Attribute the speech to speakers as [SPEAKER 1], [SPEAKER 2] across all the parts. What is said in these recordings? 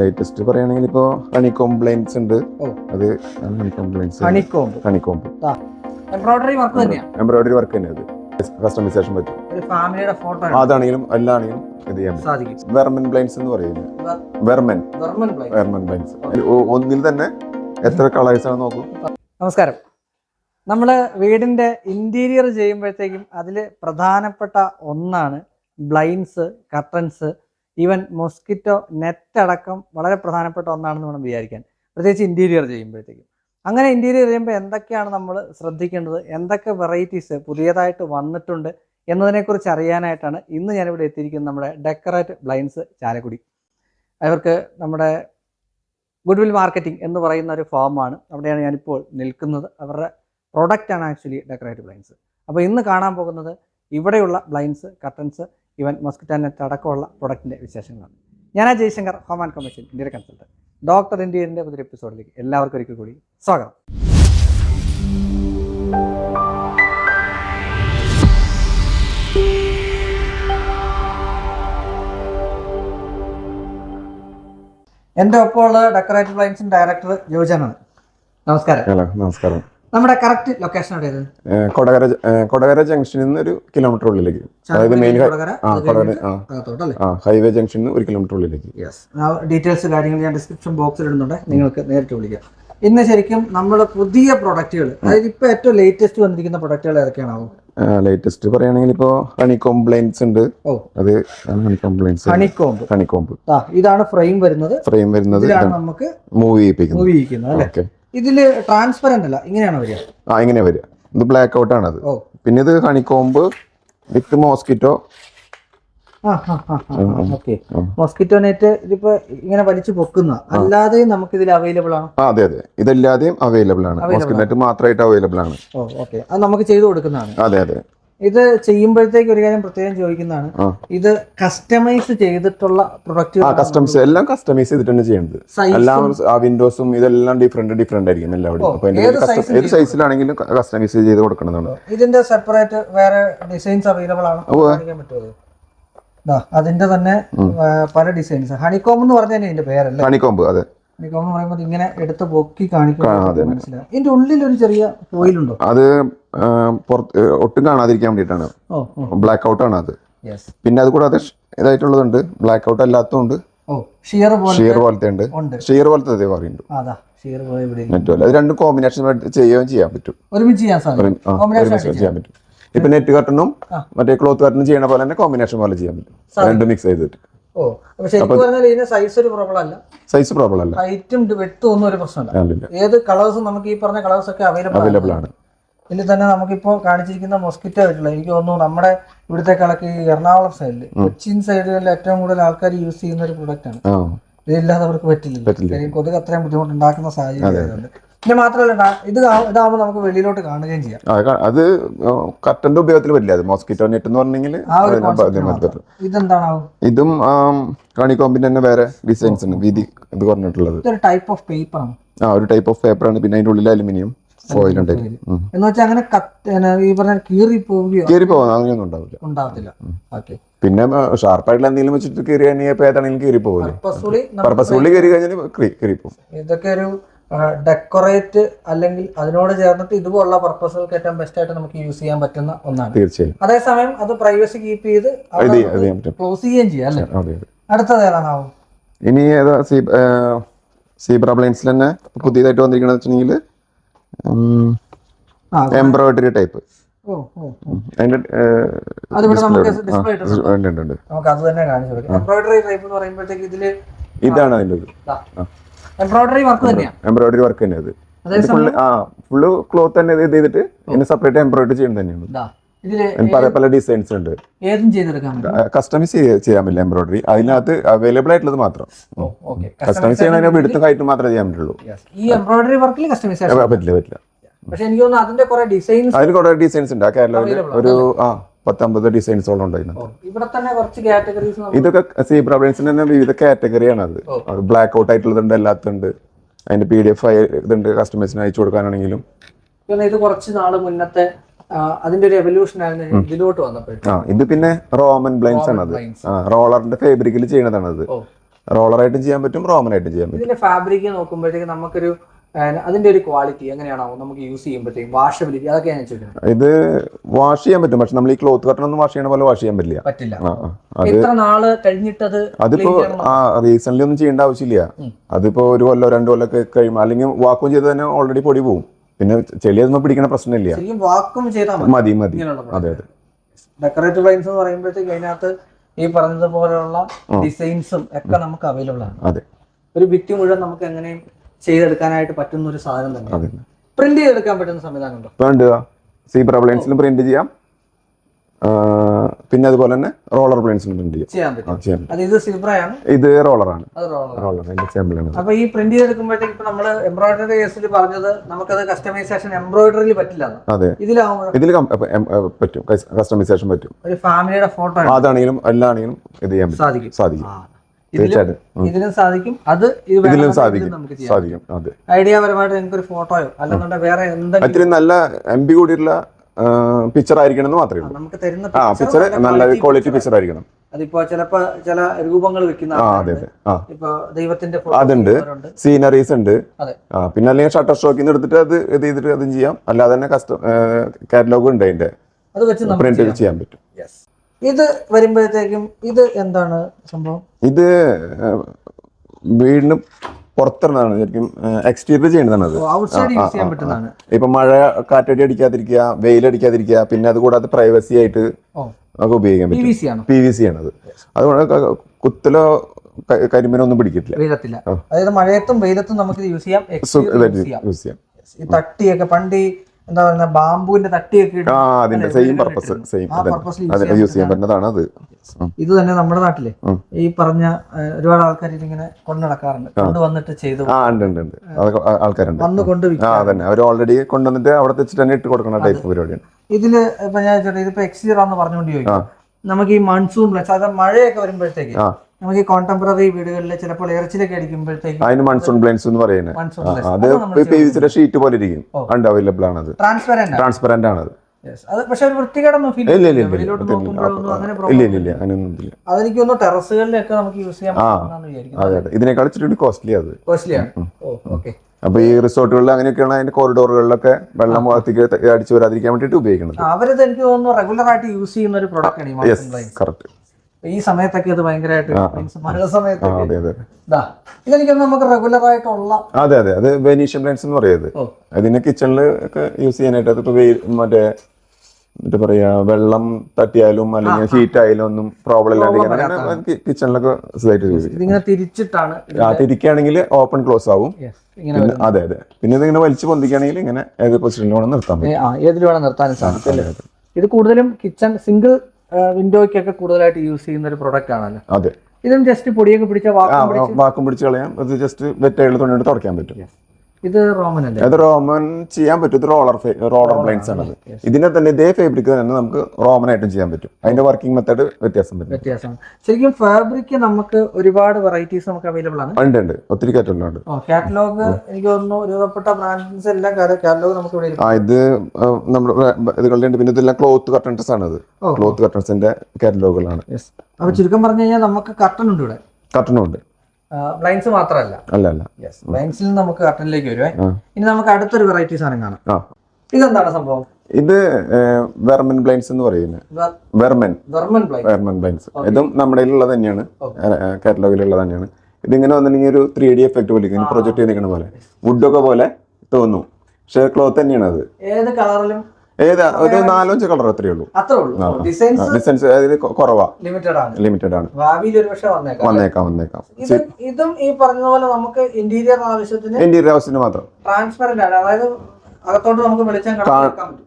[SPEAKER 1] Latest പറയുകയാണെങ്കിൽ ഇപ്പോ honey കോംപ്ലൈൻസ് ഉണ്ട്. അത് honey complains
[SPEAKER 2] honeycomb
[SPEAKER 1] honeycomb
[SPEAKER 2] embroidery work തന്നെയാണ്
[SPEAKER 1] എംബ്രോയിഡറി വർക്ക് തന്നെ അത്. കസ്റ്റമൈസേഷൻ പറ്റും.
[SPEAKER 2] ഫാമിലിയുടെ ഫോട്ടോ
[SPEAKER 1] അതാണെങ്കിലും എല്ലാണെങ്കിലും ഇത് ചെയ്യാൻ
[SPEAKER 2] സാധിക്കും.
[SPEAKER 1] വെർമൻ ബ്ലൈൻസ് എന്ന് പറയുന്നത് വെർമൻ.
[SPEAKER 2] വെർമൻ
[SPEAKER 1] ബ്ലൈൻസ് ഒന്നിൽ തന്നെ എത്ര കളേഴ്സ് ആണ് നോക്കൂ.
[SPEAKER 2] നമസ്കാരം. നമ്മൾ വീടിന്റെ ഇന്റീരിയർ ചെയ്യുമ്പോഴത്തേക്കും അതിൽ പ്രധാനപ്പെട്ട ഒന്നാണ് blinds curtains even mosquito net അടക്കം വളരെ പ്രധാനപ്പെട്ട ഒന്നാണെന്ന് വേണം വിചാരിക്കാൻ. പ്രത്യേകിച്ച് ഇന്റീരിയർ ചെയ്യുമ്പോഴത്തേക്കും. അങ്ങനെ ഇന്റീരിയർ ചെയ്യുമ്പോൾ എന്തൊക്കെയാണ് നമ്മൾ ശ്രദ്ധിക്കേണ്ടത്? എന്തൊക്കെ വെറൈറ്റീസ് പുതിയതായിട്ട് വന്നിട്ടുണ്ട് എന്നതിനെക്കുറിച്ച് അറിയാനായിട്ടാണ് ഇന്ന് ഞാനിവിടെ എത്തിയിരിക്കുന്നത് നമ്മുടെ ഡെക്കറേറ്റ് ബ്ലൈൻസ് ചാലക്കുടി. അവർക്ക് നമ്മുടെ ഗുഡ്വിൽ മാർക്കറ്റിംഗ് എന്ന് പറയുന്ന ഒരു ഫോമാണ്. അവിടെയാണ് ഞാനിപ്പോൾ നിൽക്കുന്നത്. അവരുടെ പ്രൊഡക്റ്റാണ് ആക്ച്വലി ഡെക്കറേറ്റ് ബ്ലൈൻസ് അപ്പോൾ ഇന്ന് കാണാൻ പോകുന്നത് ഇവിടെയുള്ള blinds curtains even mosquito net അടക്കമുള്ള പ്രൊഡക്റ്റിന്റെ വിശേഷങ്ങളാണ്. ഞാൻ ആ ജയശങ്കർ ഹോം ആൻഡ് കമ്മീഷൻ ഇന്ത്യയുടെ കൺസൾട്ടന്റ് ഡോക്ടർ ഇന്ത്യന്റെ പുതിയ എപ്പിസോഡിലേക്ക് എല്ലാവർക്കും ഒരിക്കൽ കൂടി സ്വാഗതം. എന്റെ ഒപ്പമുള്ള ഡെക്കറേറ്റഡ് ബ്ലൈൻസിന്റെ ഡയറക്ടർ ജോജനാണ്. നമസ്കാരം.
[SPEAKER 1] നമസ്കാരം.
[SPEAKER 2] നമ്മുടെ കറക്റ്റ് ലൊക്കേഷൻ എവിടെയത്
[SPEAKER 1] ഏഹ് കൊടകര കൊടകര ജംഗ്ഷനിൽ നിന്ന് ഒരു കിലോമീറ്റർ ഉള്ളിലേക്ക്. അതായത് മെയിൻ ഹൈവേ ജംഗ്ഷനിൽ നിന്ന് ഒരു കിലോമീറ്റർ ഉള്ളിലേക്ക്.
[SPEAKER 2] യെസ് ഡീറ്റെയിൽസ് കാര്യങ്ങൾ ഞാൻ ഡിസ്ക്രിപ്ഷൻ ബോക്സിൽ ഇടുന്നുണ്ട്. നിങ്ങൾക്ക് നേരിട്ട് വിളിക്കാം. ഇന്ന് ശരിക്കും നമ്മൾ പുതിയ പ്രൊഡക്റ്റുകൾ അതായത് ഇപ്പൊ ഏറ്റവും ലേറ്റസ്റ്റ് വന്നിരിക്കുന്ന പ്രൊഡക്റ്റുകൾ ഏതൊക്കെയാണാവും?
[SPEAKER 1] ലേറ്റസ്റ്റ് പറയുകയാണെങ്കിൽ ഇപ്പോ ഹണി കോംപ്ലൈൻസ് ഉണ്ട്. അത് honey comb blinds
[SPEAKER 2] honeycomb
[SPEAKER 1] honey comb
[SPEAKER 2] ആ ഇതാണ് ഫ്രെയിം വരുന്നത്.
[SPEAKER 1] ഫ്രെയിം വരുന്നത്
[SPEAKER 2] നമുക്ക്
[SPEAKER 1] മൂവ് ചെയ്യിപ്പിക്കുന്നത്. ഓക്കെ
[SPEAKER 2] ഇതിൽ ട്രാൻസ്പെറന്റ് അല്ല. ഇങ്ങനെയാണ് വരിക?
[SPEAKER 1] ആ ഇങ്ങനെ വരിക. ഇത് ബ്ലാക്ക് ഔട്ട് ആണത്.
[SPEAKER 2] ഓ.
[SPEAKER 1] പിന്നെ ഇത് ഹണിക്കോമ്പ് വിത്ത് മോസ്കിറ്റോ
[SPEAKER 2] ആ ഓക്കെ മോസ്കിറ്റോ നെറ്റ് ഇതിപ്പോ ഇങ്ങനെ വലിച്ചു പൊക്കുന്ന. അല്ലാതെ നമുക്ക് ഇതിൽ അവൈലബിൾ ആണ്?
[SPEAKER 1] ആ അതെ അതെ. ഇതെല്ലാതെയും അവൈലബിൾ ആണ്. മോസ്കിറ്റോ നെറ്റ് മാത്രമായിട്ട് അവൈലബിൾ ആണ്.
[SPEAKER 2] ഓ ഓക്കെ അത് നമുക്ക് ചെയ്തു കൊടുക്കുന്നതാണ്.
[SPEAKER 1] അതെ അതെ.
[SPEAKER 2] ഇത് ചെയ്യുമ്പോഴത്തേക്ക് ഒരു കാര്യം പ്രത്യേകം ചോദിക്കുന്നതാണ്. ഇത് കസ്റ്റമൈസ് ചെയ്തിട്ടുള്ള പ്രൊഡക്റ്റ്
[SPEAKER 1] കസ്റ്റംസ് എല്ലാം കസ്റ്റമൈസ് ചെയ്തിട്ടാണ് ചെയ്യുന്നത് എല്ലാം ആ വിൻഡോസും ഇതെല്ലാം ഡിഫറെന്റ് ഡിഫറെന്റ് ആയിരിക്കും എല്ലാവരും
[SPEAKER 2] ഏത്
[SPEAKER 1] സൈസിലാണെങ്കിലും കസ്റ്റമൈസ് ചെയ്ത് കൊടുക്കുന്നതാണ്
[SPEAKER 2] ഇതിന്റെ സെപ്പറേറ്റ് വേറെ ഡിസൈൻസ് അവൈലബിൾ ആണ് പറ്റുമോ? അതിന്റെ തന്നെ പല ഡിസൈൻസ് ഹണിക്കോംബ് എന്ന് പറഞ്ഞാൽ ഇതിന്റെ പേരല്ലേ?
[SPEAKER 1] ഹണിക്കോംബ് അതെ.
[SPEAKER 2] എന്ന് പറയുമ്പോൾ ഇങ്ങനെ എടുത്ത് പൊക്കി മനസ്സിലാവും. ഇതിന്റെ ഉള്ളിൽ ഒരു ചെറിയ
[SPEAKER 1] അത് പുറത്ത് ഒട്ടും കാണാതിരിക്കാൻ വേണ്ടിയിട്ടാണ്. ബ്ലാക്ക് ഔട്ട് ആണ് അത്. പിന്നെ അത് കൂടാതെ ഇതായിട്ടുള്ളതുണ്ട്. ബ്ലാക്ക് ഔട്ട് അല്ലാത്തതുണ്ട്.
[SPEAKER 2] ഷിയർ
[SPEAKER 1] ഷീർ പോലത്തെ ഉണ്ട്.
[SPEAKER 2] ഷിയർ
[SPEAKER 1] ഷീർ പോലത്തെ അതേ പറയുന്നുണ്ട്. നെറ്റ് അത് രണ്ടും കോമ്പിനേഷൻ ചെയ്യുകയും ചെയ്യാൻ പറ്റും.
[SPEAKER 2] ഒരുമിച്ച് ചെയ്യാൻ
[SPEAKER 1] പറ്റും. ഇപ്പൊ നെറ്റ് കർട്ടനും. മറ്റേ ക്ലോത്ത് കർട്ടനും ചെയ്യണ പോലെ തന്നെ കോമ്പിനേഷൻ പോലെ ചെയ്യാൻ പറ്റും. രണ്ടും മിക്സ് ചെയ്തിട്ട്.
[SPEAKER 2] ഓ അപ്പൊ ശരിക്കും പറഞ്ഞാൽ ഇതിന്റെ സൈസ് ഒരു പ്രോബ്ലം അല്ല.
[SPEAKER 1] സൈസ് പ്രോബ്ലം അല്ല.
[SPEAKER 2] ഹൈറ്റും വെട്ടും ഒന്നും ഒരു പ്രശ്നമല്ല. ഏത് കളേഴ്സും നമുക്ക് ഈ പറഞ്ഞ കളേഴ്സ് ഒക്കെ അവൈലബിൾ
[SPEAKER 1] അവൈലബിൾ ആണ്.
[SPEAKER 2] ഇതിൽ തന്നെ നമുക്കിപ്പോൾ കാണിച്ചിരിക്കുന്ന മൊസ്കിറ്റോ ആയിട്ടുള്ള എനിക്ക് തോന്നുന്നു നമ്മുടെ ഇവിടുത്തെ കളക്ക് ഈ എറണാകുളം സൈഡിൽ കൊച്ചിൻ സൈഡുകളിൽ ഏറ്റവും കൂടുതൽ ആൾക്കാർ യൂസ് ചെയ്യുന്ന ഒരു പ്രൊഡക്റ്റ് ആണ്. ഇതില്ലാതെ അവർക്ക് പറ്റില്ല. കൊതുക് അത്രയും ബുദ്ധിമുട്ട് ഉണ്ടാക്കുന്ന സാഹചര്യം പിന്നെ മാത്രമല്ല ഇത് ഇതാകുമ്പോൾ നമുക്ക് വെളിയിലോട്ട് കാണുകയും ചെയ്യാം.
[SPEAKER 1] അത് കർട്ടന്റെ ഉപയോഗത്തിൽ അത്. മോസ്കിറ്റോ നെറ്റ് എന്ന് പറഞ്ഞെങ്കിൽ.
[SPEAKER 2] ഇതെന്താണാവും
[SPEAKER 1] ഇതും കണിക്കോമ്പിന്റെ തന്നെ വേറെ ഡിസൈൻസ് ഉണ്ട്. വീതി ഇത് പറഞ്ഞിട്ടുള്ളത്
[SPEAKER 2] ടൈപ്പ് ഓഫ് പേപ്പർ ആണ്.
[SPEAKER 1] ആ ഒരു ടൈപ്പ് ഓഫ് പേപ്പർ ആണ്. പിന്നെ അതിന്റെ ഉള്ളിൽ അലുമിനിയം ഫോയിൽ ഉണ്ടായിരുന്നു
[SPEAKER 2] എന്ന് വെച്ചാൽ അങ്ങനെ ഈ പറഞ്ഞ കീറി പോവുകയോ
[SPEAKER 1] കീറി പോകുന്ന അങ്ങനെയൊന്നും ഉണ്ടാവില്ല.
[SPEAKER 2] ഉണ്ടാവത്തില്ല. ഓക്കെ
[SPEAKER 1] പിന്നെ ഷാർപ്പായിട്ടുള്ള എന്തെങ്കിലും വെച്ചിട്ട് കീറി കഴിഞ്ഞാൽ ഏതാണെങ്കിലും കീറി പോകില്ലേ പർപ്പസ് ഉള്ളി കീറി കഴിഞ്ഞാൽ കീറി പോകും
[SPEAKER 2] ഇതൊക്കെ ഒരു ഡെക്കറേറ്റ് അല്ലെങ്കിൽ അതിനോട് ചേർന്നിട്ട് ഇതുപോലുള്ള പർപ്പസുകൾക്ക് ഏറ്റവും ബെസ്റ്റ് ആയിട്ട് നമുക്ക് യൂസ് ചെയ്യാൻ പറ്റുന്ന ഒന്നാണ്.
[SPEAKER 1] തീർച്ചയായും.
[SPEAKER 2] അതേസമയം അത് പ്രൈവസി കീപ്പ് ചെയ്ത് ക്ലോസ് ചെയ്യുകയും ചെയ്യാം അല്ലേ? അടുത്തത് ഏതാണാവും?
[SPEAKER 1] ഇനി ഏതാ സീബ്ര ബ്ലൈൻസിൽ തന്നെ പുതിയതായിട്ട് വന്നിരിക്കണെന്ന് വെച്ചിട്ടുണ്ടെങ്കിൽ എംബ്രോയിഡറി ടൈപ്പ്
[SPEAKER 2] ഇതാണ്
[SPEAKER 1] അതിന്റെ
[SPEAKER 2] എംബ്രോയിഡറി വർക്ക് തന്നെയാണ്
[SPEAKER 1] എംബ്രോയിഡറി വർക്ക് തന്നെ അത്. ഫുള്ള് ആ ഫുള്ള് ക്ലോത്ത് തന്നെ ഇത് ചെയ്തിട്ട് ഇതിന് സെപ്പറേറ്റ് എംബ്രോയിഡറി ചെയ്യുന്നത് തന്നെയാണ്. പല പല ഡിസൈൻസ് ഉണ്ട്. കസ്റ്റമൈസ് ചെയ്യാൻ പറ്റില്ല എംബ്രോയിഡറി അതിനകത്ത് അവൈലബിൾ ആയിട്ടുള്ളത് മാത്രം. കസ്റ്റമൈസ് ചെയ്യണ എടുത്തും കയറ്റും മാത്രമേ ചെയ്യാൻ പറ്റുള്ളൂ.
[SPEAKER 2] ഈ എംബ്രോയിഡറി വർക്കിൽ കസ്റ്റമൈസേഷൻ
[SPEAKER 1] പറ്റില്ല പറ്റില്ല.
[SPEAKER 2] പക്ഷെ എനിക്ക് തോന്നുന്നു അതിന്റെ കുറെ ഡിസൈൻസ്
[SPEAKER 1] അതിന് കുറെ ഡിസൈൻസ് ഉണ്ട്. ആ കേരളത്തിൽ ഒരു ആ പത്തമ്പത് ഡിസൈൻസോളം ഉണ്ട് അതിനകത്ത്. ഇതൊക്കെ സീബ്ര ബ്ലൈൻസിന് തന്നെ വിവിധ കാറ്റഗറിയാണ് അത്. ബ്ലാക്ക് ഔട്ട് ആയിട്ടുള്ളതുണ്ട് എല്ലാത്തുണ്ട് അതിന്റെ പി ഡി എഫ് ഇതുണ്ട് കസ്റ്റമേഴ്സിന് അയച്ചു കൊടുക്കാനാണെങ്കിലും.
[SPEAKER 2] ഇത് കുറച്ച് നാൾ മുന്നത്തെ അതിന്റെ ഒരു എവല്യൂഷൻ ആയിരുന്നു ഇതിലോട്ട് വന്നപ്പോഴത്തേക്ക്
[SPEAKER 1] ആ ഇത് പിന്നെ റോമൻ ബ്ലൈൻസ് ആണ് അത് റോളറിന്റെ ഫാബ്രിക്കിൽ ചെയ്യണതാണ് അത് റോളറായിട്ടും ചെയ്യാൻ പറ്റും റോമൻ ആയിട്ടും ചെയ്യാൻ പറ്റും.
[SPEAKER 2] ഇതിന്റെ ഫാബ്രിക് നോക്കുമ്പോഴത്തേക്ക് നമുക്കൊരു അതിന്റെ ഒരു ക്വാളിറ്റി എങ്ങനെയാണോ നമുക്ക് യൂസ് ചെയ്യുമ്പോഴത്തേക്കും വാഷബിലിറ്റി അതൊക്കെ ഞാൻ ചോദിക്കുന്നത്.
[SPEAKER 1] ഇത് വാഷ് ചെയ്യാൻ പറ്റും. പക്ഷെ നമ്മൾ ഈ ക്ലോത്ത് കട്ടൺ ഒന്നും വാഷ് ചെയ്യണ പോലെ വാഷ് ചെയ്യാൻ പറ്റില്ല.
[SPEAKER 2] പറ്റില്ല. എത്ര നാൾ കഴിഞ്ഞിട്ടത്
[SPEAKER 1] അതിപ്പോ ആ റീസെന്റ് ഒന്നും ചെയ്യേണ്ട ആവശ്യമില്ല. അതിപ്പോ ഒരു കൊല്ലോ രണ്ടു കൊല്ലൊക്കെ കഴിയുമ്പോൾ അല്ലെങ്കിൽ വാക്കും ചെയ്ത് തന്നെ ഓൾറെഡി പൊടി പോകും പിന്നെ ചെളിയൊന്നും പിടിക്കുന്ന പിടിക്കണ പ്രശ്നമില്ല.
[SPEAKER 2] വാക്കും ചെയ്താൽ മതി.
[SPEAKER 1] മതി മതി. അതെ അതെ.
[SPEAKER 2] ഡെക്കറേറ്റീവ് ലൈൻസ് എന്ന് പറയുമ്പോഴത്തേക്ക് അതിനകത്ത് ഈ പറഞ്ഞതുപോലെയുള്ള ഡിസൈൻസും ഒക്കെ നമുക്ക് അവൈലബിൾ ആണ്.
[SPEAKER 1] അതെ.
[SPEAKER 2] ഒരു ഭിത്തി മുഴുവൻ നമുക്ക് എങ്ങനെയും ചെയ്തെടുക്കാനായിട്ട് പറ്റുന്ന ഒരു സാധനം തന്നെ പ്രിന്റ് ചെയ്തെടുക്കാൻ പറ്റുന്ന സംവിധാനം ഉണ്ടോ?
[SPEAKER 1] ഉണ്ട് സീബ്ര പ്ലെയിൻസിലും പ്രിന്റ് ചെയ്യാം. പിന്നെ അതുപോലെ തന്നെ റോളർ പ്ലെയിൻസിലും പ്രിന്റ് ചെയ്യാം.
[SPEAKER 2] ചെയ്യാൻ പറ്റും. ഇത് സിബ്രയാണ്
[SPEAKER 1] ഇത് റോളറാണ്
[SPEAKER 2] റോളർ
[SPEAKER 1] ആണ്.
[SPEAKER 2] അപ്പൊ ഈ പ്രിന്റ് ചെയ്തെടുക്കുമ്പോഴത്തേക്ക് ഇപ്പൊ നമ്മൾ എംബ്രോയിഡറി കേസിൽ പറഞ്ഞത് നമുക്കത് കസ്റ്റമൈസേഷൻ എംബ്രോയിഡറിയിൽ പറ്റില്ല
[SPEAKER 1] അതെ.
[SPEAKER 2] ഇതിലാവുമ്പോൾ
[SPEAKER 1] ഇതിൽ പറ്റും. കസ്റ്റമൈസേഷൻ പറ്റും.
[SPEAKER 2] ഒരു ഫാമിലിയുടെ ഫോട്ടോ
[SPEAKER 1] അതാണെങ്കിലും എല്ലാണെങ്കിലും ഇത് ചെയ്യാൻ പറ്റും.
[SPEAKER 2] സാധിക്കും.
[SPEAKER 1] സാധിക്കും. തീർച്ചയായിട്ടും.
[SPEAKER 2] ഇതിലും സാധിക്കും. അത് ഇത്
[SPEAKER 1] ഇതിലും സാധിക്കും. സാധിക്കും. അതെ.
[SPEAKER 2] ഐഡിയ പരമായിട്ട് നിങ്ങൾക്ക് ഒരു ഫോട്ടോയോ അല്ലെന്നുണ്ടെങ്കിൽ വേറെ എന്തെങ്കിലും
[SPEAKER 1] നല്ല എം ബി കൂടിയുള്ള പിക്ചർ ആയിരിക്കണം എന്ന് മാത്രമേ ഉള്ളൂ.
[SPEAKER 2] നമുക്ക് തരുന്ന
[SPEAKER 1] ആ പിക്ചർ
[SPEAKER 2] നല്ല
[SPEAKER 1] ക്വാളിറ്റി പിക്ചർ ആയിരിക്കണം.
[SPEAKER 2] അതിപ്പോ ചിലപ്പോ ചില രൂപങ്ങൾ വെക്കുന്ന ഇപ്പൊ ദൈവത്തിന്റെ
[SPEAKER 1] അതുണ്ട്. സീനറീസ് ഉണ്ട്. പിന്നെ അല്ലെങ്കിൽ ഷട്ടർ നിന്ന് എടുത്തിട്ട് അത് ഇത് ചെയ്തിട്ട് അതും ചെയ്യാം. അല്ലാതെ തന്നെ കസ്റ്റം കാറ്റലോഗ് ഉണ്ട് അതിന്റെ.
[SPEAKER 2] അത് വെച്ച്
[SPEAKER 1] പ്രിന്റ് ചെയ്യാൻ പറ്റും.
[SPEAKER 2] Yes. ഇത് വരുമ്പോഴത്തേക്കും ഇത് എന്താണ് സംഭവം?
[SPEAKER 1] ഇത് വീടിന് പുറത്തുള്ളതാണ് ശരിക്കും എക്സ്റ്റീരിയർ ചെയ്യേണ്ടതാണ് അത്. ഇപ്പൊ മഴ കാറ്റടി അടിക്കാതിരിക്കുക വെയിലടിക്കാതിരിക്കുക പിന്നെ അത് കൂടാതെ പ്രൈവസി ആയിട്ട്
[SPEAKER 2] നമുക്ക്
[SPEAKER 1] ഒക്കെ ഉപയോഗിക്കാൻ
[SPEAKER 2] പി
[SPEAKER 1] പറ്റും
[SPEAKER 2] വി സി ആണ്?
[SPEAKER 1] പി വി സി ആണത് അതുകൊണ്ട് കുത്തലോ ക- കരിമീനോ ഒന്നും പിടിക്കത്തില്ല
[SPEAKER 2] അതായത് മഴയത്തും വെയിലത്തും നമുക്ക് യൂസ് ചെയ്യാം
[SPEAKER 1] യൂസ് ചെയ്യാം.
[SPEAKER 2] തട്ടിയൊക്കെ പണ്ട് എന്താ പറയുക ബാമ്പുവിന്റെ തട്ടിയൊക്കെ.
[SPEAKER 1] ആ അതിന്റെ സെയിം പർപ്പസ് സെയിം
[SPEAKER 2] ആ purpose ൽ use
[SPEAKER 1] അതെ
[SPEAKER 2] ചെയ്യാൻ
[SPEAKER 1] യൂസ് ചെയ്യാൻ പറ്റുന്നതാണ് അത്.
[SPEAKER 2] ഇത് തന്നെ നമ്മുടെ നാട്ടിലെ ഈ പറഞ്ഞ ഒരുപാട് ആൾക്കാർ ഇതിങ്ങനെ കൊണ്ടു നടക്കാറുണ്ട് കൊണ്ടുവന്നിട്ട് ചെയ്തു
[SPEAKER 1] ആ ഉണ്ട് ഉണ്ട് ഉണ്ട്. ആൾക്കാരുണ്ട്.
[SPEAKER 2] വന്ന് കൊണ്ട്.
[SPEAKER 1] ആ തന്നെ അവർ ഓൾറെഡി കൊണ്ടുവന്നിട്ട് അവിടെ വെച്ചിട്ട് തന്നെ ഇട്ട് കൊടുക്കുന്ന ടൈപ്പ് പരിപാടിയാണ്.
[SPEAKER 2] ഇതിൽ ഇപ്പൊ ഞാൻ ഇതിപ്പോ എക്സ്റ്റീരിയർ ആണെന്ന് പറഞ്ഞുകൊണ്ട് ചോദിക്കും. നമുക്ക് ഈ മൺസൂൺ അതായത് മഴയൊക്കെ വരുമ്പോഴത്തേക്ക് നമുക്ക് ഈ കോണ്ടംപററി വീടുകളിൽ ചിലപ്പോൾ ഇറച്ചിലൊക്കെ അടിക്കുമ്പോഴത്തേക്കും
[SPEAKER 1] അതിന് മൺസൂൺ ബ്ലൈൻസ് എന്ന് പറയുന്നത്. അത് പി വി സിയുടെ ഷീറ്റ് പോലെ ഇരിക്കും. ഉണ്ട് അവൈലബിൾ ആണ്. അത്
[SPEAKER 2] ട്രാൻസ്പെറന്റ്
[SPEAKER 1] ട്രാൻസ്പെറന്റ് ആണ് അത്
[SPEAKER 2] ടെറസുകളിലൊക്കെ നമുക്ക് യൂസ് ചെയ്യാൻ
[SPEAKER 1] ഇതിനേക്കാൾ ഇച്ചിരി കോസ്റ്റ്ലി അത്.
[SPEAKER 2] കോസ്റ്റ്ലിയാണ് ഓക്കെ
[SPEAKER 1] അപ്പൊ ഈ റിസോർട്ടുകളിൽ അങ്ങനെയൊക്കെയാണ് അതിന്റെ കോറിഡോറുകളിലൊക്കെ വെള്ളം ത- അടിച്ചു വരാതിരിക്കാൻ വേണ്ടിയിട്ട് ഉപയോഗിക്കുന്നത്.
[SPEAKER 2] അവരത് എനിക്ക് തോന്നുന്നു റെഗുലർ ആയിട്ട് യൂസ് ചെയ്യുന്ന ഒരു പ്രോഡക്റ്റ് ആണ് ഈ സമയത്തൊക്കെ അത് ഭയങ്കരമായിട്ട് മഴ സമയത്തൊക്കെ ഇതെനിക്ക് നമുക്ക് റെഗുലർ ആയിട്ടുള്ള
[SPEAKER 1] അതെ അതെ. അത് വെനീഷ്യൻ ബ്ലൈൻസ് എന്ന് പറയുന്നത്
[SPEAKER 2] അതിന്റെ
[SPEAKER 1] അതിനെ കിച്ചണിൽ ഒക്കെ യൂസ് ചെയ്യാനായിട്ട് അതിപ്പോ മറ്റേ എന്താ പറയാ വെള്ളം തട്ടിയാലും അല്ലെങ്കിൽ ഹീറ്റ് ആയാലും ഒന്നും പ്രോബ്ലം ഇല്ലാതെ കിച്ചണിലൊക്കെ
[SPEAKER 2] തിരിച്ചിട്ടാണ്
[SPEAKER 1] ആ തിരിക്കുകയാണെങ്കിൽ ഓപ്പൺ ക്ലോസ് ആവും. പിന്നെ അതെ അതെ. പിന്നെ ഇതിങ്ങനെ വലിച്ചു പൊന്തിക്കുകയാണെങ്കിൽ ഇങ്ങനെ ഏത് പൊസിഷനിൽ വേണം നിർത്താൻ പറ്റും.
[SPEAKER 2] ആ ഏതിൽ വേണം നിർത്താനും സാധിക്കും ഇത് കൂടുതലും കിച്ചൺ സിംഗിൾ വിൻഡോയ്ക്കൊക്കെ കൂടുതലായിട്ട് യൂസ് ചെയ്യുന്ന ഒരു പ്രൊഡക്റ്റ് ആണല്ലോ.
[SPEAKER 1] അതെ.
[SPEAKER 2] ഇതും ജസ്റ്റ് പൊടിയൊക്കെ പിടിച്ച വാക്കും
[SPEAKER 1] പിടിച്ച് കളയാം. അത് ജസ്റ്റ് വെറ്റയുള്ള തുണിയോട് തുടയ്ക്കാൻ പറ്റും.
[SPEAKER 2] ഇത് റോമൻ അല്ലേ?
[SPEAKER 1] അത് റോമൻ ചെയ്യാൻ പറ്റും. ഇത് റോളർ റോളർ ബ്ലൈൻസ് ആണ് ഇതിനെ തന്നെ ഇതേ ഫാബ്രിക് തന്നെ നമുക്ക് റോമൻ ആയിട്ടും ചെയ്യാൻ പറ്റും. അതിന്റെ വർക്കിംഗ് മെത്തേഡ് വ്യത്യാസം വരും
[SPEAKER 2] വ്യത്യാസമാണ് ശരിക്കും ഫാബ്രിക് നമുക്ക് ഒരുപാട് വെറൈറ്റീസ് നമുക്ക് അവൈലബിൾ ആണ്.
[SPEAKER 1] ഉണ്ട് ഉണ്ട്. ഒത്തിരി കാറ്റലോഗ് ഉണ്ട്.
[SPEAKER 2] കാറ്റലോഗ് എനിക്ക് തോന്നുന്നു രൂപപ്പെട്ട ബ്രാൻഡ്സ് എല്ലാം കാറ്റലോഗ് നമുക്ക് ഇവിടെ
[SPEAKER 1] ആ ഇത് നമ്മുടെ ഇതുകളുടെ ഉണ്ട്. പിന്നെ ഇതെല്ലാം ക്ലോത്ത് കർട്ടൻസ് ആണ് ഇത് ക്ലോത്ത് കർട്ടൻസിന്റെ കാറ്റലോഗുകളാണ്
[SPEAKER 2] അപ്പൊ ചുരുക്കം പറഞ്ഞു കഴിഞ്ഞാൽ നമുക്ക് കർട്ടൺ ഉണ്ട് ഇവിടെ.
[SPEAKER 1] കർട്ടനും ഉണ്ട്.
[SPEAKER 2] ബ്ലൈൻസ് മാത്രമല്ല.
[SPEAKER 1] അല്ല അല്ല.
[SPEAKER 2] യെസ് ബ്ലൈൻസിൽ നിന്ന് നമുക്ക് കർട്ടനിലേക്ക് വരുവേ. ഇനി നമുക്ക് അടുത്തൊരു വെറൈറ്റി സാധനം കാണാം. ഇതെന്താണ് സംഭവം?
[SPEAKER 1] ഇത് വെർമൻ ബ്ലൈൻസ് എന്ന് പറയുന്നത്. വെർമൻ
[SPEAKER 2] വെർമൻ ബ്ലൈൻ
[SPEAKER 1] വെർമൻ ബ്ലൈൻസ് ഇതും നമ്മുടെ ഉള്ളത് തന്നെയാണ്. കാറ്റലോഗിലുള്ളത് തന്നെയാണ്. ഇതിങ്ങനെ വന്നിട്ടുണ്ടെങ്കിൽ ഒരു ത്രീ ഡി എഫക്ട് പോലെ പ്രൊജക്ട് ചെയ്ത് നിൽക്കുന്ന പോലെ. വുഡൊക്കെ പോലെ തോന്നും. പക്ഷെ ക്ലോത്ത് തന്നെയാണ് അത്
[SPEAKER 2] ഏത് കളറിലും
[SPEAKER 1] ഏതാ? ഒരു നാലഞ്ച് കളർ
[SPEAKER 2] അത്രേ ഉള്ളൂ. ഡിസൈൻസ്
[SPEAKER 1] കുറവാ.
[SPEAKER 2] ലിമിറ്റഡ് ആണ്.
[SPEAKER 1] ലിമിറ്റഡ് ആണ്.
[SPEAKER 2] ഭാവിയിൽ ഒരു പക്ഷെ വന്നേക്കാം.
[SPEAKER 1] വന്നേക്കാം
[SPEAKER 2] ഇത് ഈ പറഞ്ഞ പോലെ നമുക്ക് ഇന്റീരിയർ ആവശ്യത്തിന്
[SPEAKER 1] ഇന്റീരിയർ ആവശ്യത്തിന് മാത്രം.
[SPEAKER 2] ട്രാൻസ്പെറന്റ് ആണ്. അതായത് അകത്തോട്ട് നമുക്ക് വെളിച്ചം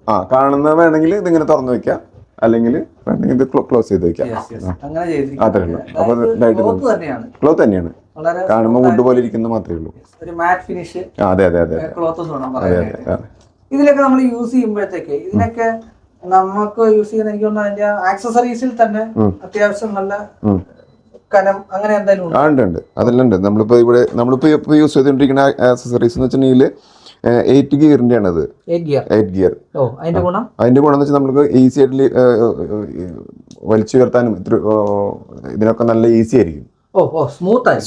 [SPEAKER 1] ആ കാണുന്ന വേണമെങ്കിൽ ഇതിങ്ങനെ തുറന്നു വെക്കാം. അല്ലെങ്കിൽ വേണമെങ്കിൽ ഇത് ക്ലോസ് ചെയ്ത് വെക്കാം. അത്രേ ഉള്ളൂ. അപ്പൊ ഇത്
[SPEAKER 2] ക്ലോത്ത് തന്നെയാണ്.
[SPEAKER 1] കാണുമ്പോൾ വുഡ് പോലെ ഇരിക്കുന്നത് മാത്രമേ ഉള്ളൂ. അതെ അതെ അതെ അതെ. അതെ.
[SPEAKER 2] ഇതിലൊക്കെ നമ്മൾ യൂസ് ചെയ്യുമ്പോഴത്തേക്ക് ഇതിനൊക്കെ നമുക്ക് യൂസ് ചെയ്യുന്ന എനിക്ക് തോന്നുന്നു അതിന്റെ ആക്സസറീസിൽ തന്നെ അത്യാവശ്യം നല്ല. കനം അങ്ങനെ ഉണ്ട്.
[SPEAKER 1] ഉണ്ട് അതെല്ലാം ഉണ്ട്. ഇവിടെ നമ്മളിപ്പോ യൂസ് ചെയ്തുകൊണ്ടിരിക്കുന്ന ആക്സസറീസ് എന്ന് വെച്ചിട്ടുണ്ടെങ്കിൽ എയ്റ്റ് ഗിയറിന്റെ ആണ് അത്
[SPEAKER 2] എയ്റ്റ് ഗിയർ അതിന്റെ ഗുണം?
[SPEAKER 1] എന്ന് വെച്ചാൽ നമുക്ക് ഈസി ആയിട്ട് വലിച്ചുയർത്താനും ഇതിനൊക്കെ നല്ല ഈസി ആയിരിക്കും.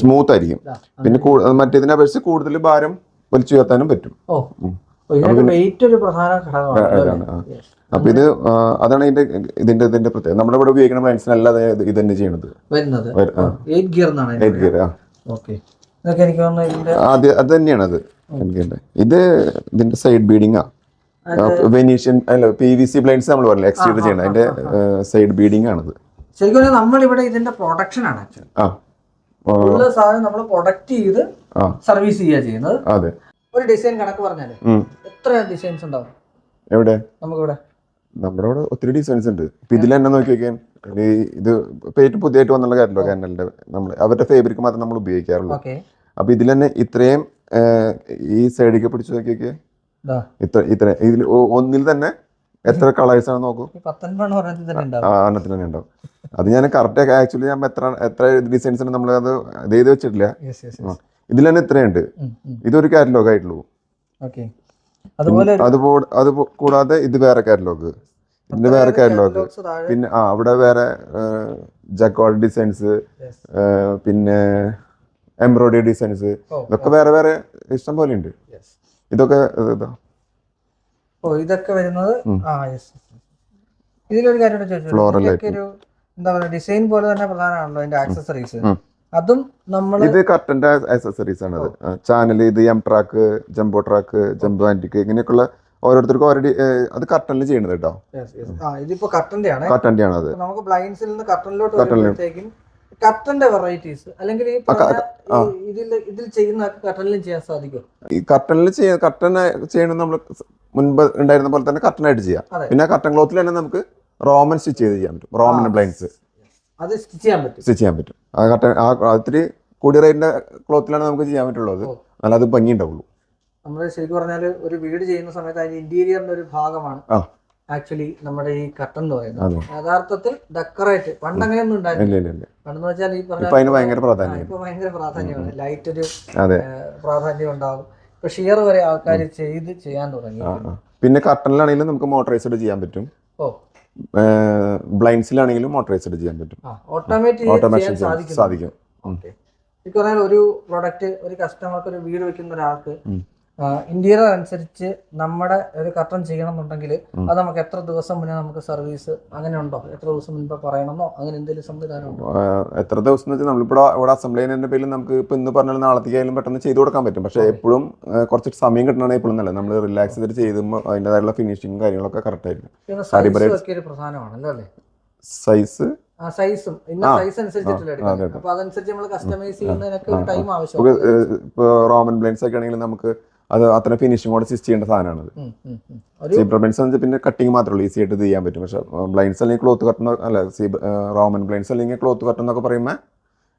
[SPEAKER 2] സ്മൂത്ത് ആയിരിക്കും.
[SPEAKER 1] പിന്നെ മറ്റേതിനെ അപേക്ഷിച്ച് കൂടുതൽ ഭാരം വലിച്ചു ഉയർത്താനും പറ്റും.
[SPEAKER 2] വെയിറ്റ് ഒരു പ്രധാന ഘടകമാണ്.
[SPEAKER 1] അപ്പൊ ഇത് അതാണ് ഇതിന്റെ ഇതിന്റെ ഇതിന്റെ പ്രത്യേകത. നമ്മുടെ ഇവിടെ ഉപയോഗിക്കുന്ന ബ്ലൈൻസിനല്ല ഇത് തന്നെ ചെയ്യണത്.
[SPEAKER 2] വരുന്നത്.
[SPEAKER 1] വര-
[SPEAKER 2] എയ്റ്റ് ഗിയർ എന്നാണ്
[SPEAKER 1] Eight gear, ആ.
[SPEAKER 2] ഓക്കെ ഇതൊക്കെ എനിക്ക് തോന്നുന്നു
[SPEAKER 1] അത് അത് തന്നെയാണ് അത്. ഇത് ഇതിന്റെ സൈഡ് ബീഡിംഗ് ആ. വെനീഷ്യൻ അല്ല പി വി സി ബ്ലൈൻസ് നമ്മൾ പറയില്ല എക്സ്റ്റീരിയർ ചെയ്യണം അതിന്റെ സൈഡ് ബീഡിംഗ് ആണത്.
[SPEAKER 2] ശരിക്കും നമ്മൾ നമ്മളിവിടെ ഇതിന്റെ പ്രൊഡക്ഷൻ ആണ് സാധനം നമ്മൾ പ്രൊഡക്റ്റ് ചെയ്ത് സർവീസ് ചെയ്യുക ചെയ്യുന്നത്. ഒരു ഡിസൈൻ കണക്ക്
[SPEAKER 1] പറഞ്ഞാൽ.
[SPEAKER 2] എത്ര ഡിസൈൻസ് ഉണ്ടാവും?
[SPEAKER 1] എവിടെ?
[SPEAKER 2] നമുക്കിവിടെ.
[SPEAKER 1] നമ്മുടെ ഇവിടെ ഒത്തിരി ഡിസൈൻസ് ഉണ്ട്. ഇപ്പൊ ഇതിൽ തന്നെ നോക്കി നോക്കിയാൽ ഇത് ഇപ്പൊ ഏറ്റവും പുതിയതായിട്ട് വന്നുള്ള കാര്യമല്ലോ കാനലിന്റെ നമ്മൾ അവരുടെ ഫേബ്രിക് മാത്രം നമ്മൾ ഉപയോഗിക്കാറുള്ളൂ. അപ്പൊ ഇതിൽ തന്നെ ഇത്രയും ഈ സൈഡിലേക്ക് പിടിച്ചു നോക്കിയൊക്കെ നോക്കിയേ.
[SPEAKER 2] ഇതാ
[SPEAKER 1] ഇത്ര ഇത്ര ഇതിൽ ഒന്നിൽ തന്നെ എത്ര കളേഴ്സ് ആണ് നോക്കൂ. എണ്ണത്തിന് തന്നെ ഉണ്ടാവും. അത് ഞാൻ കറക്റ്റ് ആക്ച്വലി ഞാൻ എത്ര എത്ര ഡിസൈൻസ് ഉണ്ട് നമ്മൾ അത് ഇത് ചെയ്ത് വെച്ചിട്ടില്ല. ഇതിൽ തന്നെ ഇത്രയുണ്ട് ഇതൊരു കാറ്റലോഗ് ആയിട്ടുള്ളൂ.
[SPEAKER 2] ഓക്കെ. അതുപോലെ
[SPEAKER 1] അത് കൂടാതെ ഇത് വേറെ കാറ്റലോഗ് ഇതിന്റെ വേറെ കാറ്റലോഗ് പിന്നെ ആ അവിടെ വേറെ ജക്കോഡ് ഡിസൈൻസ് പിന്നെ എംബ്രോയിഡറി ഡിസൈൻസ് ഇതൊക്കെ വേറെ വേറെ ഇഷ്ടം പോലെ ഉണ്ട്. ഇതൊക്കെ ഇതാ.
[SPEAKER 2] ഓ ഇതൊക്കെ വരുന്നത് ആ യെസ് ഇതിലൊരു കാര്യം ചോദിച്ചു എന്താ പറയുക ഡിസൈൻ പോലെ തന്നെ പ്രധാനമാണല്ലോ അതിന്റെ ആക്സസറീസ്. അതും നമ്മൾ
[SPEAKER 1] ഇത് കർട്ടന്റെ ആക്സസറീസ് ആണ് അത്. ചാനൽ ഇത് M track jumbo track jumbo antique ഇങ്ങനെയൊക്കെയുള്ള ഓരോരുത്തർക്കും ഓൾറെഡി അത് കർട്ടനിൽ ചെയ്യണത് കേട്ടോ.
[SPEAKER 2] ഇതിപ്പോ കർട്ടന്റെ ആണ്
[SPEAKER 1] കർട്ടന്റെ ആണ് അത്.
[SPEAKER 2] നമുക്ക് ബ്ലൈൻഡ്സിൽ നിന്ന് കർട്ടനിലോട്ട് വരുമ്പോഴത്തേക്കും കർട്ടന്റെ വെറൈറ്റീസ് അല്ലെങ്കിൽ ഇതിൽ ഇതിൽ ചെയ്യുന്ന കർട്ടനിലും ചെയ്യാൻ സാധിക്കും
[SPEAKER 1] ഈ കർട്ടനിൽ ചെയ്യ കർട്ടൻ ചെയ്യണം നമ്മൾ മുൻപ് ഉണ്ടായിരുന്ന പോലെ തന്നെ കർട്ടനായിട്ട് ചെയ്യാം. പിന്നെ കർട്ടൻ ക്ലോത്തിൽ തന്നെ നമുക്ക് റോമൻ സ്റ്റിച്ച് ചെയ്ത് ചെയ്യാൻ പറ്റും. റോമൻ ബ്ലൈൻഡ്സ്
[SPEAKER 2] അത് സ്റ്റിച്ച് ചെയ്യാൻ പറ്റും.
[SPEAKER 1] സ്റ്റിച്ച് ചെയ്യാൻ പറ്റും. ആ കർട്ടൻ ആ ഒത്തിരി കൂടിയ റേറ്റിന്റെ ക്ലോത്തിലാണ് നമുക്ക് ചെയ്യാൻ പറ്റുള്ളത്.
[SPEAKER 2] ഓ.
[SPEAKER 1] നല്ല അത് ഭംഗി ഉണ്ടാവുള്ളൂ.
[SPEAKER 2] നമ്മൾ ശരിക്കും പറഞ്ഞാൽ ഒരു വീട് ചെയ്യുന്ന സമയത്ത് അതിന്റെ ഇന്റീരിയറിന്റെ ഒരു ഭാഗമാണ് ആക്ച്വലി നമ്മുടെ ഈ കട്ടൻ എന്ന് പറയുന്നത്. യഥാർത്ഥത്തിൽ ഡെക്കറേറ്റ് പണ്ട് അങ്ങനെയൊന്നും
[SPEAKER 1] ഉണ്ടായിരുന്നില്ല
[SPEAKER 2] പണ്ടെന്ന് വെച്ചാൽ ഈ പറഞ്ഞ
[SPEAKER 1] ഭയങ്കര
[SPEAKER 2] പ്രാധാന്യമാണ്. ലൈറ്റ് ഒരു പ്രാധാന്യം ഉണ്ടാകും ഇപ്പൊ ഷിയർ വരെ ആൾക്കാർ ചെയ്ത് ചെയ്യാൻ തുടങ്ങി.
[SPEAKER 1] പിന്നെ കട്ടനിലാണെങ്കിലും നമുക്ക് മോട്ടറൈസ്ഡ് ചെയ്യാൻ പറ്റും.
[SPEAKER 2] ഓ.
[SPEAKER 1] ബ്ലൈൻഡ്സിലാണെങ്കിലും മോട്ടറൈസ്ഡ് ചെയ്യാൻ പറ്റും.
[SPEAKER 2] ആ ഓട്ടോമേറ്റ് സാധിക്കും. ഒരു പ്രൊഡക്റ്റ് ഒരു കസ്റ്റമർക്ക് ഒരു വീട് വെക്കുന്ന ഒരാൾക്ക്. ഇന്റീരിയർ അനുസരിച്ച് നമ്മുടെ ഒരു കർട്ടൺ ചെയ്യണം എന്നുണ്ടെങ്കിൽ അത് നമുക്ക് എത്ര ദിവസം മുന്നേ നമുക്ക് സർവീസ് അങ്ങനെ ഉണ്ടോ? എത്ര ദിവസം മുൻപ് പറയണമെന്നോ? അങ്ങനെ എന്തെങ്കിലും സംവിധാനം ഉണ്ടോ?
[SPEAKER 1] എത്ര ദിവസം എന്ന് വെച്ചാൽ നമ്മളിപ്പോൾ ഇവിടെ അസംബ്ലി ചെയ്യുന്നതിന്റെ പേരിൽ നമുക്ക് ഇപ്പൊ ഇന്ന് പറഞ്ഞാൽ നാളത്തേക്കായാലും പെട്ടെന്ന് ചെയ്തു കൊടുക്കാൻ പറ്റും. പക്ഷേ എപ്പോഴും കുറച്ച് സമയം കിട്ടണമെങ്കിൽ എപ്പോഴും നല്ല നമ്മൾ റിലാക്സ് ചെയ്തിട്ട് ചെയ്യുമ്പോൾ അതിന്റെതായുള്ള ഫിനിഷിങ് കാര്യങ്ങളൊക്കെ കറക്റ്റ് ആയിരിക്കും.
[SPEAKER 2] പ്രധാനമാണല്ലോ അല്ലേ
[SPEAKER 1] സൈസ്
[SPEAKER 2] സൈസും സൈസ് അനുസരിച്ചിട്ടല്ലേ. അപ്പൊ അതനുസരിച്ച് നമ്മൾ കസ്റ്റമൈസ് ചെയ്യുന്നതിനൊക്കെ ടൈം ആവശ്യമാണ്.
[SPEAKER 1] റോമൻ ബ്ലൈൻസ് ഒക്കെ ആണെങ്കിൽ നമുക്ക് അത് അത്ര ഫിനിഷിംഗ് കൂടെ സിസ്റ്റ് ചെയ്യേണ്ട സാധനമാണ് സീബ്ര ബ്ലൈൻസ് എന്ന് പിന്നെ കട്ടിങ് മാത്രമേ ഉള്ളൂ ഈസി ആയിട്ട് ഇത് ചെയ്യാൻ പറ്റും. പക്ഷേ ബ്ലൈൻസ് അല്ലെങ്കിൽ ക്ലോത്ത് കട്ടൺ അല്ല സീബ് റോമൻ ബ്ലൈൻസ് അല്ലെങ്കിൽ ക്ലോത്ത് കട്ടൺ എന്നൊക്കെ പറയുമ്പോൾ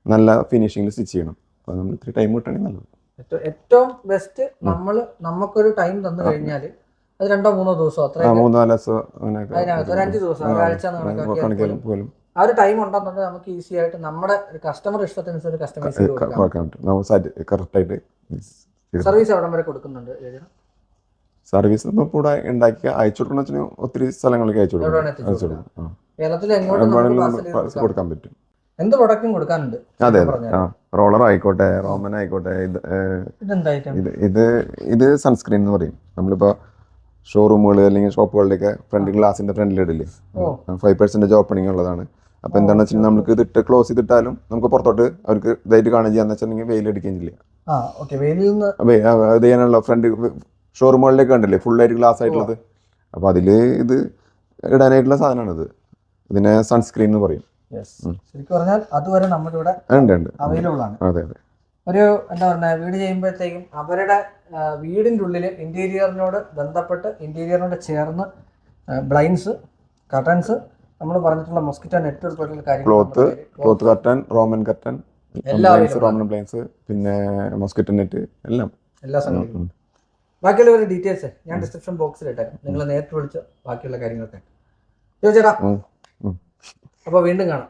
[SPEAKER 1] നല്ല ഫിനിഷിംഗിൽ സ്റ്റിച്ച് ചെയ്യണം. അപ്പോൾ നമ്മൾ ഇത്തിരി ടൈം കിട്ടണമെങ്കിൽ നല്ലത്.
[SPEAKER 2] ഏറ്റവും- ബെസ്റ്റ് നമ്മൾ നമുക്കൊരു ടൈം തന്നു കഴിഞ്ഞാൽ അത് രണ്ടോ മൂന്നോ ദിവസം അത്ര
[SPEAKER 1] മൂന്നോ നാല് ദിവസം
[SPEAKER 2] അതിനകത്ത് ഒരു അഞ്ച് ദിവസം ഒരാഴ്ച കണക്കാക്കിയാൽ
[SPEAKER 1] പോലും.
[SPEAKER 2] ആ ഒരു ടൈം ഉണ്ടെന്നുണ്ടെങ്കിൽ നമുക്ക് ഈസി ആയിട്ട് നമ്മുടെ കസ്റ്റമർ ഇഷ്ടത്തിനനുസരിച്ച് കസ്റ്റമൈസ് ചെയ്ത് കൊടുക്കാം.
[SPEAKER 1] നമുക്ക് കറക്റ്റായിട്ട്
[SPEAKER 2] സർവീസ് അവിടം വരെ കൊടുക്കുന്നുണ്ട്?
[SPEAKER 1] സർവീസ് നമ്മൾ കൂടെ ഉണ്ടാക്കി അയച്ചു കൊടുക്കണം ഒത്തിരി സ്ഥലങ്ങളിലേക്ക് അയച്ചു കൊടുക്കും
[SPEAKER 2] കേരളത്തിൽ എങ്ങോട്ട്.
[SPEAKER 1] കൊടുക്കാൻ പറ്റും.
[SPEAKER 2] എന്ത് പ്രൊഡക്റ്റും കൊടുക്കാനുണ്ട്?
[SPEAKER 1] അതെ അതെ റോളർ ആയിക്കോട്ടെ റോമൻ ആയിക്കോട്ടെ ഇത് ഇത് ഇത് സൺസ്ക്രീൻ എന്ന് പറയും. നമ്മളിപ്പോൾ ഷോറൂമുകൾ അല്ലെങ്കിൽ ഷോപ്പുകളിലൊക്കെ ഫ്രണ്ട് ഗ്ലാസിന്റെ ഫ്രണ്ടിൽ ഇടില്ലേ. ഫൈവ് പെർസെന്റേജ് ഓപ്പണിംഗ് ഉള്ളതാണ്. അപ്പൊ എന്താണെന്ന് വെച്ചാൽ നമുക്ക് ഇതിട്ട് ക്ലോസ് ചെയ്തിട്ടാലും നമുക്ക് പുറത്തോട്ട് അവർക്ക് ഇതായിട്ട് കാണുകയും ചെയ്യാന്ന് വെച്ചിട്ടുണ്ടെങ്കിൽ വെയിലടിക്കുകയും ചെയ്യില്ല. ഇത് ചെയ്യാനുള്ള ഫ്രണ്ട് ഷോറൂമുകളിലേക്ക് കണ്ടില്ലേ? ഫുള്ളായിട്ട് ഗ്ലാസ് ആയിട്ടുള്ളത്. അപ്പൊ അതിൽ ഇത് ഇടാനായിട്ടുള്ള ഇത് ഇതിനെ സൺസ്ക്രീൻ എന്ന് പറയും.
[SPEAKER 2] ശരിക്കും പറഞ്ഞാൽ അതുവരെ നമ്മുടെ ഇവിടെ
[SPEAKER 1] ഉണ്ട് ഉണ്ട്.
[SPEAKER 2] അവൈലബിൾ ആണ്.
[SPEAKER 1] അതെ അതെ.
[SPEAKER 2] ഒരു എന്താ പറയുക വീട് ചെയ്യുമ്പോഴത്തേക്കും അവരുടെ വീടിന്റെ ഉള്ളിൽ ഇന്റീരിയറിനോട് ബന്ധപ്പെട്ട് ഇന്റീരിയറിനോട് ചേർന്ന് ബ്ലൈൻസ് കട്ടൻസ് നമ്മൾ പറഞ്ഞിട്ടുള്ള മൊസ്കിറ്റോ നെറ്റ് ഉൾപ്പെടെയുള്ള കാര്യങ്ങൾ
[SPEAKER 1] cloth cloth curtain Roman curtain Roman blinds പിന്നെ മോസ്കിറ്റോ നെറ്റ് എല്ലാം.
[SPEAKER 2] എല്ലാ സംഗതിയും ബാക്കിയുള്ള ഒരു ഡീറ്റെയിൽസ് ഞാൻ ഡിസ്ക്രിപ്ഷൻ ബോക്സിൽ ഇട്ടേക്കാം. നിങ്ങൾ നേരിട്ട് വിളിച്ച ബാക്കിയുള്ള കാര്യങ്ങളൊക്കെ ചോദിച്ചേട്ടാ. അപ്പോൾ വീണ്ടും കാണാം.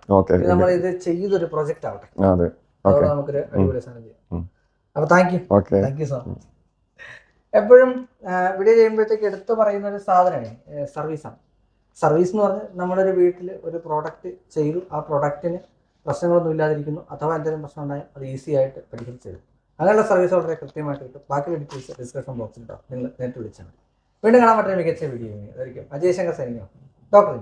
[SPEAKER 2] നമ്മൾ ഇത് ചെയ്തൊരു പ്രൊജക്ട് ആവട്ടെ.
[SPEAKER 1] അതെ.
[SPEAKER 2] അതോടെ
[SPEAKER 1] ഓക്കെ
[SPEAKER 2] നമുക്കൊരു അടിപൊളി സാധനം ചെയ്യാം. അപ്പൊ thank you thank you so much എപ്പോഴും വീഡിയോ ചെയ്യുമ്പോഴത്തേക്ക് എടുത്തു പറയുന്ന ഒരു സാധനമാണ് സർവീസാണ് സർവീസ് എന്ന് പറഞ്ഞാൽ നമ്മളൊരു വീട്ടിൽ ഒരു പ്രോഡക്റ്റ് ചെയ്തു ആ പ്രൊഡക്റ്റിന് പ്രശ്നങ്ങളൊന്നും ഇല്ലാതിരിക്കുന്നു. അഥവാ എന്തെങ്കിലും പ്രശ്നം ഉണ്ടായാൽ അത് ഈസി ആയിട്ട് പരിഹരിച്ച് തരും. അങ്ങനെയുള്ള സർവീസ് വളരെ കൃത്യമായിട്ട് കിട്ടും. ബാക്കി ഡീറ്റെയിൽസ് ഡിസ്ക്രിപ്ഷൻ ബോക്സിൽ ഉണ്ടാവും നിങ്ങൾ നേരിട്ട് വിളിച്ചാൽ വീണ്ടും കാണാൻ പറ്റുന്ന മികച്ച വീഡിയോ അതായിരിക്കും അജയ് ശങ്കർ സൈനിക. ഡോക്ടർ